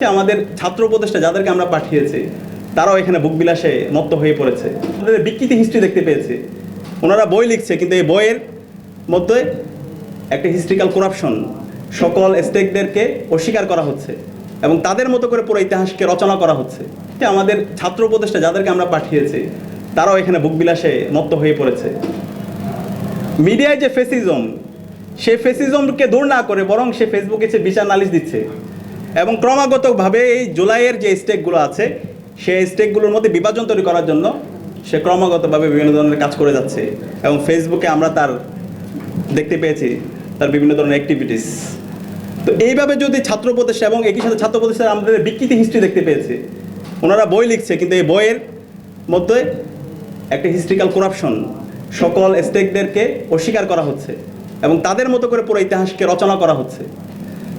আমাদের ছাত্র উপদেষ্টা যাদেরকে আমরা পাঠিয়েছি, তারাও এখানে বুক বিলাসে মত্ত হয়ে পড়েছে। আমাদের বিকৃতি হিস্ট্রি দেখতে পেয়েছে। ওনারা বই লিখছে, কিন্তু এই বইয়ের মধ্যে একটা হিস্ট্রিক্যাল করাপশন সকল স্টেকদেরকে অস্বীকার করা হচ্ছে এবং তাদের মতো করে পুরো ইতিহাসকে রচনা করা হচ্ছে। আমাদের ছাত্র উপদেষ্টা যাদেরকে আমরা পাঠিয়েছি, তারাও এখানে বুক বিলাসে মত্ত হয়ে পড়েছে। মিডিয়ায় যে ফেসিজম সে ফেসিজমকে দূর না করে বরং সে ফেসবুকে সে বিচার নালিশ দিচ্ছে এবং ক্রমাগতভাবে এই জুলাইয়ের যে স্টেকগুলো আছে, সেই স্টেকগুলোর মধ্যে বিভাজন তৈরি করার জন্য সে ক্রমাগতভাবে বিভিন্ন ধরনের কাজ করে যাচ্ছে এবং ফেসবুকে আমরা তার দেখতে পেয়েছি, তার বিভিন্ন ধরনের অ্যাক্টিভিটিস তো এইভাবে যদি ছাত্র উপদেষ্টা এবং একই সাথে ছাত্র উপদেষ্টা আমাদের বিকৃতি হিস্ট্রি দেখতে পেয়েছি, ওনারা বই লিখছে, কিন্তু এই বইয়ের মধ্যে একটা হিস্ট্রিক্যাল করাপশন সকল স্টেকদেরকে অস্বীকার করা হচ্ছে এবং তাদের মতো করে পুরো ইতিহাসকে রচনা করা হচ্ছে।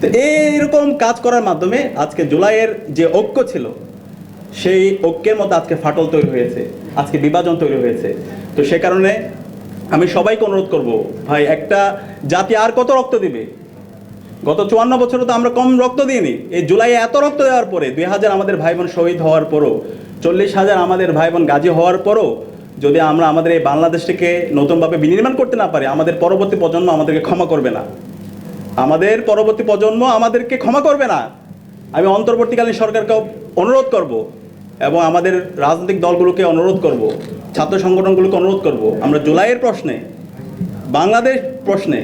তো এইরকম কাজ করার মাধ্যমে আজকে জুলাইয়ের যে ঐক্য ছিল, সেই ঐক্যের মধ্যে আজকে ফাটল তৈরি হয়েছে, আজকে বিভাজন তৈরি হয়েছে। তো সে কারণে আমি সবাইকে অনুরোধ করব, ভাই, একটা জাতি আর কত রক্ত দিবে? গত চুয়ান্ন বছরে তো আমরা কম রক্ত দিইনি। এই জুলাই এত রক্ত দেওয়ার পরে, দুই হাজার আমাদের ভাই বোন শহীদ হওয়ার পরও, চল্লিশ হাজার আমাদের ভাই বোন গাজী হওয়ার পরও, যদি আমরা আমাদের এই বাংলাদেশটিকে নতুনভাবে বিনির্মাণ করতে না পারি, আমাদের পরবর্তী প্রজন্ম আমাদেরকে ক্ষমা করবে না। আমাদের পরবর্তী প্রজন্ম আমাদেরকে ক্ষমা করবে না। আমি অন্তর্বর্তীকালীন সরকারকে অনুরোধ করব এবং আমাদের রাজনৈতিক দলগুলোকে অনুরোধ করব, ছাত্র সংগঠনগুলোকে অনুরোধ করব। আমরা জুলাইয়ের প্রশ্নে, বাংলাদেশ প্রশ্নে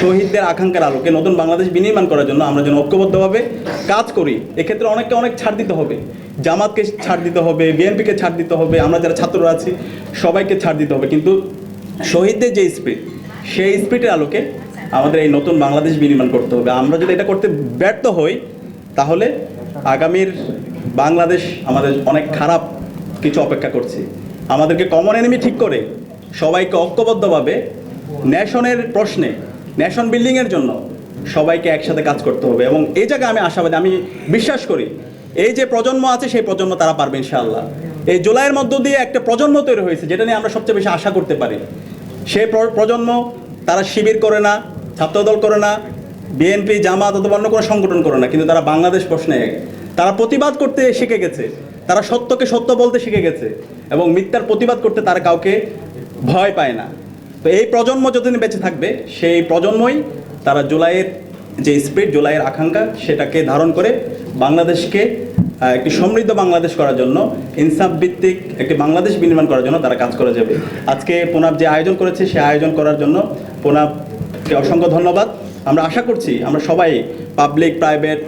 শহীদদের আকাঙ্ক্ষার আলোকে নতুন বাংলাদেশ বিনির্মাণ করার জন্য আমরা যেন ঐক্যবদ্ধভাবে কাজ করি। এক্ষেত্রে অনেককে অনেক ছাড় দিতে হবে। জামাতকে ছাড় দিতে হবে, বিএনপিকে ছাড় দিতে হবে, আমরা যারা ছাত্ররা আছি, সবাইকে ছাড় দিতে হবে। কিন্তু শহীদদের যে স্পিড সেই স্পিডের আলোকে আমাদের এই নতুন বাংলাদেশ বিনির্মাণ করতে হবে। আমরা যদি এটা করতে ব্যর্থ হই, তাহলে আগামীর বাংলাদেশ আমাদের অনেক খারাপ কিছু অপেক্ষা করছে। আমাদেরকে কমন এনিমি ঠিক করে সবাইকে ঐক্যবদ্ধভাবে ন্যাশনের প্রশ্নে, ন্যাশন বিল্ডিংয়ের জন্য সবাইকে একসাথে কাজ করতে হবে। এবং এই জায়গায় আমি আশাবাদী, আমি বিশ্বাস করি, এই যে প্রজন্ম আছে, সেই প্রজন্ম তারা পারবে ইনশাআল্লাহ। এই জুলাইয়ের মধ্য দিয়ে একটা প্রজন্ম তৈরি হয়েছে, যেটা নিয়ে আমরা সবচেয়ে বেশি আশা করতে পারি। সেই প্রজন্ম তারা শিবির করে না ছাত্রদল করে না, বিএনপি, জামাত অথবা অন্য কোনো সংগঠন করে না, কিন্তু তারা বাংলাদেশ প্রশ্নে তারা প্রতিবাদ করতে শিখে গেছে, তারা সত্যকে সত্য বলতে শিখে গেছে এবং মিথ্যার প্রতিবাদ করতে তারা কাউকে ভয় পায় না। তো এই প্রজন্ম যতদিন বেঁচে থাকবে, সেই প্রজন্মই তারা জুলাইয়ের যে স্পিড জুলাইয়ের আকাঙ্ক্ষা, সেটাকে ধারণ করে বাংলাদেশকে একটি সমৃদ্ধ বাংলাদেশ করার জন্য, ইনসাফ ভিত্তিক একটি বাংলাদেশ বিনির্মাণ করার জন্য তারা কাজ করে যাবে। আজকে পোনাব যে আয়োজন করেছে, সে আয়োজন করার জন্য পোনাবকে অসংখ্য ধন্যবাদ। আমরা আশা করছি আমরা সবাই পাবলিক প্রাইভেট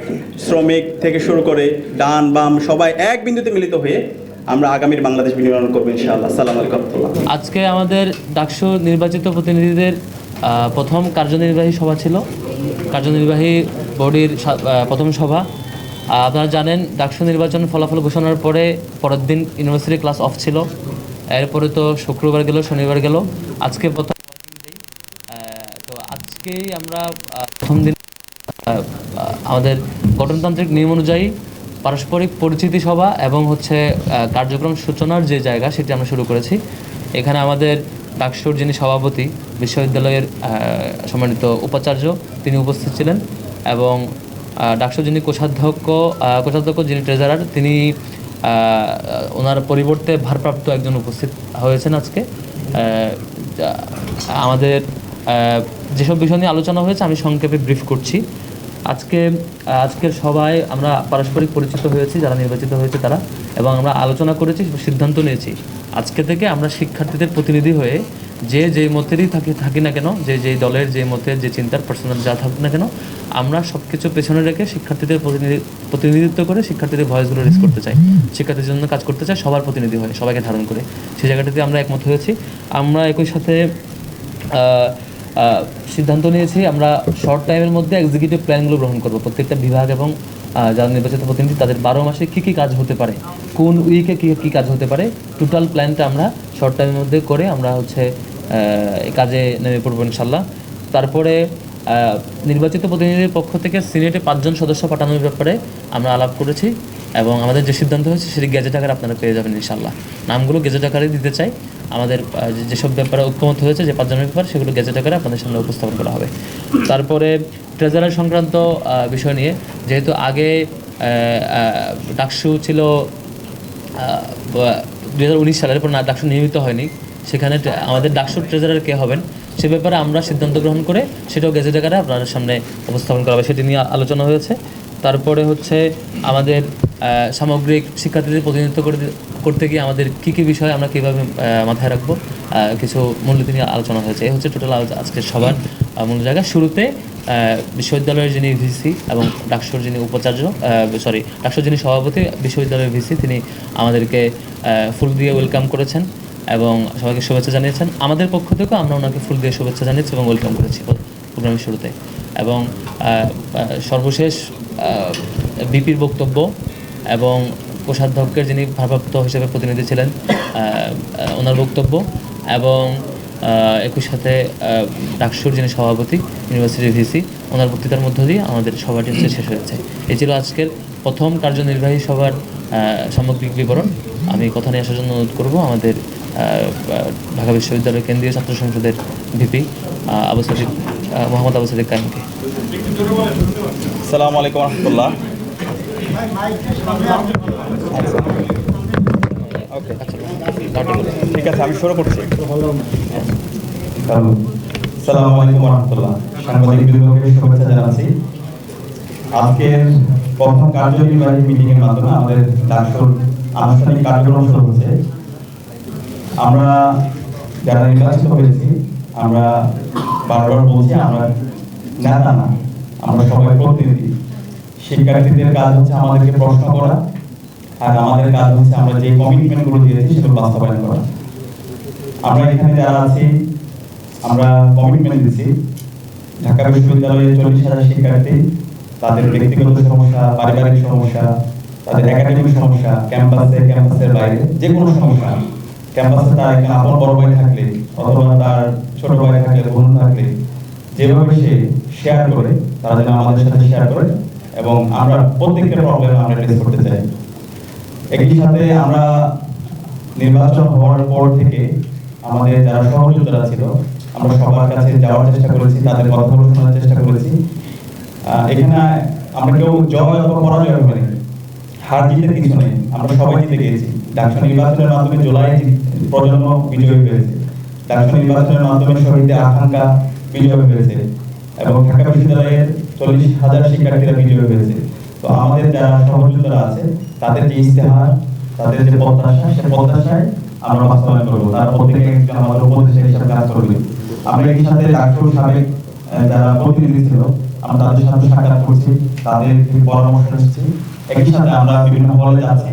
শ্রমিক থেকে শুরু করে ডান, বাম সবাই এক বিন্দুতে মিলিত হয়ে আমরা আগামীর বাংলাদেশ বিনির্মাণ করব ইনশাআল্লাহ। সালাম আলাইকুম আজকে আমাদের ডাকসু নির্বাচিত প্রতিনিধিদের প্রথম কার্যনির্বাহী সভা ছিল। কার্যনির্বাহী বডির প্রথম সভা। আপনারা জানেন, ডাকসু নির্বাচন ফলাফল ঘোষণার পরে পরের দিন ইউনিভার্সিটি ক্লাস অফ ছিল। এরপরে তো শুক্রবার গেল, শনিবার গেল। আজকে প্রথম আজকেই আমরা প্রথম দিন আমাদের গঠনতান্ত্রিক নিয়ম অনুযায়ী পারস্পরিক পরিচিতি সভা এবং হচ্ছে কার্যক্রম সূচনার যে জায়গা সেটি আমরা শুরু করেছি। এখানে আমাদের ডাকসুর যিনি সভাপতি, বিশ্ববিদ্যালয়ের সম্মানিত উপাচার্য, তিনি উপস্থিত ছিলেন এবং ডাকসুর যিনি কোষাধ্যক্ষ কোষাধ্যক্ষ যিনি ট্রেজারার, তিনি ওনার পরিবর্তে ভারপ্রাপ্ত একজন উপস্থিত হয়েছেন আজকে। আমাদের যেসব বিষয় নিয়ে আলোচনা হয়েছে, আমি সংক্ষেপে ব্রিফ করছি। আজকে, আজকের সবাই আমরা পারস্পরিক পরিচিত হয়েছি, যারা নির্বাচিত হয়েছে তারা, এবং আমরা আলোচনা করেছি সিদ্ধান্ত নিয়েছি। আজকে থেকে আমরা শিক্ষার্থীদের প্রতিনিধি হয়ে যে যেই মতেরই থাকি থাকি না কেন, যে যেই দলের যে মতের যে চিন্তার পার্সোনাল যা থাকুক না কেন, আমরা সব কিছু পেছনে রেখে শিক্ষার্থীদের প্রতিনিধি, প্রতিনিধিত্ব করে শিক্ষার্থীদের ভয়েসগুলো রেজ করতে চাই। শিক্ষার্থীদের জন্য কাজ করতে চাই, সবার প্রতিনিধি হয়ে, সবাইকে ধারণ করে। সেই জায়গাটাতে আমরা একমত হয়েছি। আমরা একই সাথে সিদ্ধান্ত নিয়েছি আমরা শর্ট টাইমের মধ্যে এক্সিকিউটিভ প্ল্যানগুলো গ্রহণ করব। প্রত্যেকটা বিভাগ এবং যারা নির্বাচিত প্রতিনিধি, তাদের বারো মাসে কী কী কাজ হতে পারে? কোন উইকে কী কী কাজ হতে পারে? টোটাল প্ল্যানটা আমরা শর্ট টাইমের মধ্যে করে আমরা হচ্ছে কাজে নেমে পড়ব ইনশাল্লাহ তারপরে নির্বাচিত প্রতিনিধির পক্ষ থেকে সিনেটে পাঁচজন সদস্য পাঠানোর ব্যাপারে আমরা আলাপ করেছি এবং আমাদের যে সিদ্ধান্ত হয়েছে, সেটি গেজেট আকারে আপনারা পেয়ে যাবেন ইনশাল্লাহ নামগুলো গেজেট আকারে দিতে চাই। আমাদের যেসব ব্যাপারে ঐক্যমত হয়েছে, যে পাঁচজনের ব্যাপার, সেগুলো গেজেট আকারে আপনাদের সামনে উপস্থাপন করা হবে। তারপরে ট্রেজারার সংক্রান্ত বিষয় নিয়ে, যেহেতু আগে ডাকসু ছিল দুই হাজার উনিশ সালের পর না, ডাকসু নিয়মিত হয়নি। সেখানে আমাদের ডাকসুর ট্রেজারার কে হবেন, সে ব্যাপারে আমরা সিদ্ধান্ত গ্রহণ করে সেটাও গেজেট আকারে আপনাদের সামনে উপস্থাপন করা হবে। সেটি নিয়ে আলোচনা হয়েছে। তারপরে হচ্ছে আমাদের সামগ্রিক শিক্ষার্থীদের প্রতিনিধিত্ব করে করতে গিয়ে আমাদের কী কী বিষয় আমরা কীভাবে মাথায় রাখব কিছু মূলনীতি নিয়ে আলোচনা হয়েছে। এই হচ্ছে টোটাল আজকের সবার মূল জায়গা। শুরুতে বিশ্ববিদ্যালয়ের যিনি ভিসি এবং ডাকসুর যিনি উপাচার্য সরি ডাকসুর যিনি সভাপতি, বিশ্ববিদ্যালয়ের ভিসি, তিনি আমাদেরকে ফুল দিয়ে ওয়েলকাম করেছেন এবং সবাইকে শুভেচ্ছা জানিয়েছেন। আমাদের পক্ষ থেকেও আমরা ওনাকে ফুল দিয়ে শুভেচ্ছা জানিয়েছি এবং ওয়েলকাম করেছি প্রোগ্রামের শুরুতে। এবং সর্বশেষ বিপির বক্তব্য এবং কোষাধ্যক্ষের যিনি ভারপ্রাপ্ত হিসেবে প্রতিনিধি ছিলেন ওনার বক্তব্য এবং একই সাথে ডাকসুর যিনি সভাপতি ইউনিভার্সিটির ভিসি ওনার বক্তৃতার মধ্য দিয়ে আমাদের সভাটি হচ্ছে, শেষ হয়েছে। এ ছিল আজকের প্রথম কার্যনির্বাহী সভার সামগ্রিক বিবরণ। আমি কথা নিয়ে আসার জন্য অনুরোধ করব। আমাদের ঢাকা বিশ্ববিদ্যালয়ের কেন্দ্রীয় ছাত্র সংসদের ভিপি আবু সাদিক মোহাম্মদ আবু সাদিক কাইমকে সালামু আলাইকুম রহমতুল্লাহ। ঠিক আছে, আমি শুরু করছি। আলাইকুম রহমতুল্লাহ সাংবাদিক বৃন্দকে শুভেচ্ছা জানাচ্ছি। আজকের প্রথম কার্যনির্বাহী মিটিং এর মাধ্যমে আমাদের ডাকসুর আনুষ্ঠানিক কার্যক্রম শুরু হচ্ছে। আমরা যারা নির্বাচিত হয়েছি, আমরা বারবার বলছি আমরা নেতা না, আমরা সবাই প্রতিনিধি। শিক্ষার্থীদের কাজ হচ্ছে আমাদেরকে প্রশ্ন করা আর আমাদের কাজ হচ্ছে আমরা যে কমিটমেন্টগুলো দিয়েছি সেগুলো বাস্তবায়ন করা। আমরা এখানে যারা আছি, আমরা কমিটমেন্ট দিচ্ছি। ঢাকা বিশ্ববিদ্যালয়ে চল্লিশ হাজার শিক্ষার্থী, তাদের ব্যক্তিগত সমস্যা, পারিবারিক সমস্যা, তাদের একাডেমিক সমস্যা, ক্যাম্পাসে, ক্যাম্পাসের বাইরে যে কোনো সমস্যা, ক্যাম্পাসে তার একটা আপন বড় ভাই থাকলে অথবা তার ছোট ভাই থাকলে, বোন থাকলে, যেভাবে সে শেয়ার করে, তারা যেন আমাদের সাথে শেয়ার করে এবং আমরা প্রত্যেকটা প্রবলেম আমরা ফেস করতে চাই। একই সাথে আমরা নির্বাচন হওয়ার পর থেকে আমাদের যারা সহযোগিতা ছিল, আমরা সবার কাছে যাওয়ার চেষ্টা করেছি, তাদের কথাগুলো শোনার চেষ্টা করেছি। এখানে আমরা কেউ জয় অথবা পরাজয় হয়নি। হার জিতের কিছু নেই। আমরা সবাই জিতে গিয়েছি। ডাকসু নির্বাচনের মাধ্যমে জুলাই প্রজন্ম বিজয়ী হয়েছে। ডাকসু নির্বাচনের মাধ্যমে শহীদদের আকাঙ্ক্ষা বিজয় হয়েছে। এবং ঢাকা বিশ্ববিদ্যালয়ের চল্লিশ হাজার শিক্ষার্থীরা বিজয় হয়েছে তো আমাদের যারা সহযোগিতারা আছে তাদের যে ইস্তেহার তাদের যে প্রত্যাশা, সে প্রত্যাশায় আমরা বাস্তবায়ন করব। তার প্রত্যেকে একজন আমাদের উপদেষ্টা হিসাবে কাজ করবে। আমরা একই সাথে ডাক্তার সাবেক যারা প্রতিনিধি ছিল, আমরা তাদের সাথে সাক্ষাৎ করছি, তাদের পরামর্শ নিচ্ছি। একই সাথে আমরা বিভিন্ন হলে যাচ্ছি,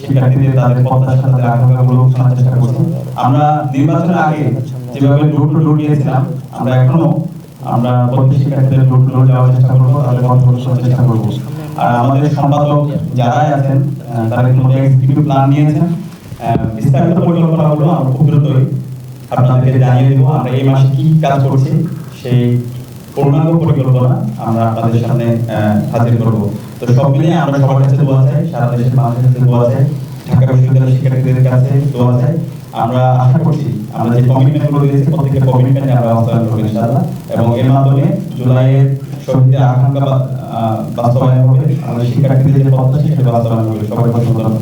শিক্ষার্থীদের তাদের প্রত্যাশা তাদের আকাঙ্ক্ষাগুলো শোনার চেষ্টা করছি। আমরা নির্বাচনের আগে যেভাবে ডোর টু ডোর গিয়েছিলাম আমরা এখনও আমরা প্রত্যেক শিক্ষার্থীদের টু যাওয়ার চেষ্টা করব তাদের কথাগুলো শোনার চেষ্টা করব। আর আমাদের সম্পাদক যারাই আছেন তারা ইতিমধ্যে প্ল্যান নিয়েছেন। বিস্তারিত আমরা খুব দ্রুতই আপনাদেরকে জানিয়ে দেবো আমরা এই মাসে কি কাজ করছি, সেই পূর্ণাঙ্গ পরিকল্পনা আমরা আপনাদের সামনে হাজির করব। তো সব মিলিয়ে আমরা সবার কাছে দোয়া চাই, সারা দেশের মানুষের কাছে দোয়া চাই, ঢাকা বিশ্ববিদ্যালয়ের শিক্ষার্থীদের কাছে দোয়া চাই। আমরা আশা করছি আমরা যে কমিটমেন্টগুলো দিয়েছি প্রত্যেকটা কমিটমেন্ট আমরা বাস্তবায়ন করব, ইনশাআল্লাহ। এবং এর মাধ্যমে জুলাইয়ের শহীদের আকাঙ্ক্ষা বাস্তবায়ন হবে। আমাদের শিক্ষার্থীদের যে প্রত্যাশা, সেটা বাস্তবায়ন হবে। সবাই ধন্যবাদ।